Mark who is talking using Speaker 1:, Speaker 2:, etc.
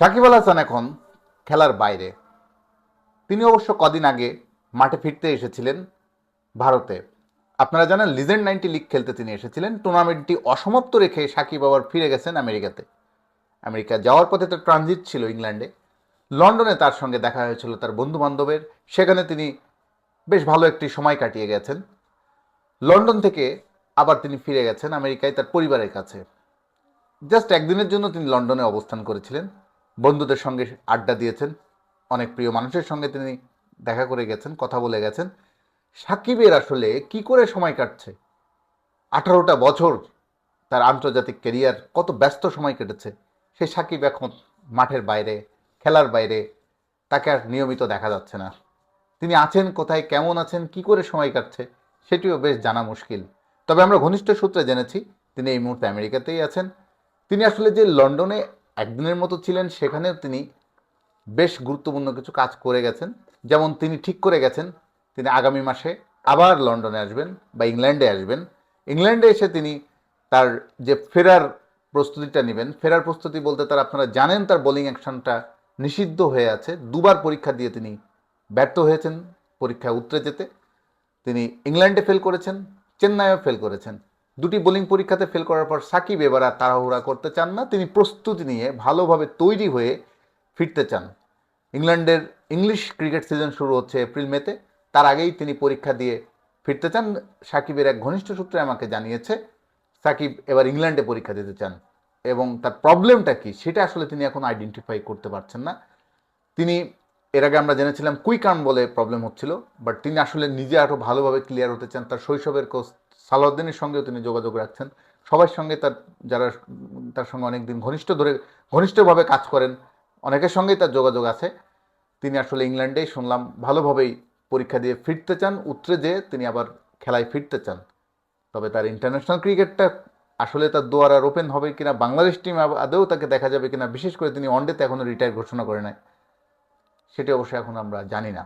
Speaker 1: সাকিব আল হাসান এখন খেলার বাইরে। তিনি অবশ্য কদিন আগে মাঠে ফিরতে এসেছিলেন ভারতে। আপনারা জানেন লিজেন্ড নাইনটি লিগ খেলতে তিনি এসেছিলেন। টুর্নামেন্টটি অসমাপ্ত রেখে সাকিব আবার ফিরে গেছেন আমেরিকাতে। আমেরিকা যাওয়ার পথে তার ট্রানজিট ছিল ইংল্যান্ডে। লন্ডনে তার সঙ্গে দেখা হয়েছিল তার বন্ধু বান্ধবের সেখানে তিনি বেশ ভালো একটি সময় কাটিয়ে গেছেন। লন্ডন থেকে আবার তিনি ফিরে গেছেন আমেরিকায় তার পরিবারের কাছে। জাস্ট একদিনের জন্য তিনি লন্ডনে অবস্থান করেছিলেন। বন্ধুদের সঙ্গে আড্ডা দিয়েছেন। অনেক প্রিয় মানুষের সঙ্গে তিনি দেখা করে গেছেন, কথা বলে গেছেন। সাকিবের আসলে কি করে সময় কাটছে? আঠারোটা বছর তার আন্তর্জাতিক কেরিয়ার কত ব্যস্ত সময় কেটেছে সেই সাকিব এখন মাঠের বাইরে, খেলার বাইরে, তাকে আর নিয়মিত দেখা যাচ্ছে না। তিনি আছেন কোথায়, কেমন আছেন, কি করে সময় কাটছে, সেটিও বেশ জানা মুশকিল। তবে আমরা ঘনিষ্ঠ সূত্রে জেনেছি, তিনি এই মুহূর্তে আমেরিকাতেই আছেন। তিনি আসলে যে লন্ডনে একদিনের মতো ছিলেন, সেখানেও তিনি বেশ গুরুত্বপূর্ণ কিছু কাজ করে গেছেন। যেমন তিনি ঠিক করে গেছেন, তিনি আগামী মাসে আবার লন্ডনে আসবেন বা ইংল্যান্ডে আসবেন। ইংল্যান্ডে এসে তিনি তার যে ফেরার প্রস্তুতিটা নেবেন, ফেরার প্রস্তুতি বলতে তার আপনারা জানেন, তার বোলিং অ্যাকশনটা নিষিদ্ধ হয়ে আছে। দুবার পরীক্ষা দিয়ে তিনি ব্যর্থ হয়েছেন, পরীক্ষায় উতরে যেতে। তিনি ইংল্যান্ডে ফেল করেছেন, চেন্নাইও ফেল করেছেন। দুটি বোলিং পরীক্ষাতে ফেল করার পর সাকিব এবার আর তাড়াহুড়া করতে চান না। তিনি প্রস্তুতি নিয়ে ভালোভাবে তৈরি হয়ে ফিরতে চান। ইংল্যান্ডের ইংলিশ ক্রিকেট সিজন শুরু হচ্ছে এপ্রিল মেতে। তার আগেই তিনি পরীক্ষা দিয়ে ফিরতে চান। সাকিবের এক ঘনিষ্ঠ সূত্রে আমাকে জানিয়েছে, সাকিব এবার ইংল্যান্ডে পরীক্ষা দিতে চান এবং তার প্রবলেমটা কি সেটা আসলে তিনি এখন আইডেন্টিফাই করতে পারছেন না। তিনি, এর আগে আমরা জেনেছিলাম কুইকার্ন বলে প্রবলেম হচ্ছিল বাট তিনি আসলে নিজে আরও ভালোভাবে ক্লিয়ার হতে চান। তার শৈশবের কোচ সালাউদ্দিনের সঙ্গেও তিনি যোগাযোগ রাখছেন। সবার সঙ্গে তার, যারা তার সঙ্গে অনেক দিন ঘনিষ্ঠ ধরে, ঘনিষ্ঠভাবে কাজ করেন, অনেকের সঙ্গেই তার যোগাযোগ আছে। তিনি আসলে ইংল্যান্ডেই শুনলাম, ভালোভাবেই পরীক্ষা দিয়ে ফিরতে চান উতরে যেয়ে তিনি আবার খেলায় ফিরতে চান। তবে তার ইন্টারন্যাশনাল ক্রিকেটটা আসলে তার দোয়ার আর ওপেন হবে কিনা, বাংলাদেশ টিম আদৌ তাকে দেখা যাবে কিনা, বিশেষ করে তিনি ওয়ানডেতে এখনও রিটায়ার ঘোষণা করে নাই। সেটি অবশ্যই এখন আমরা জানি না।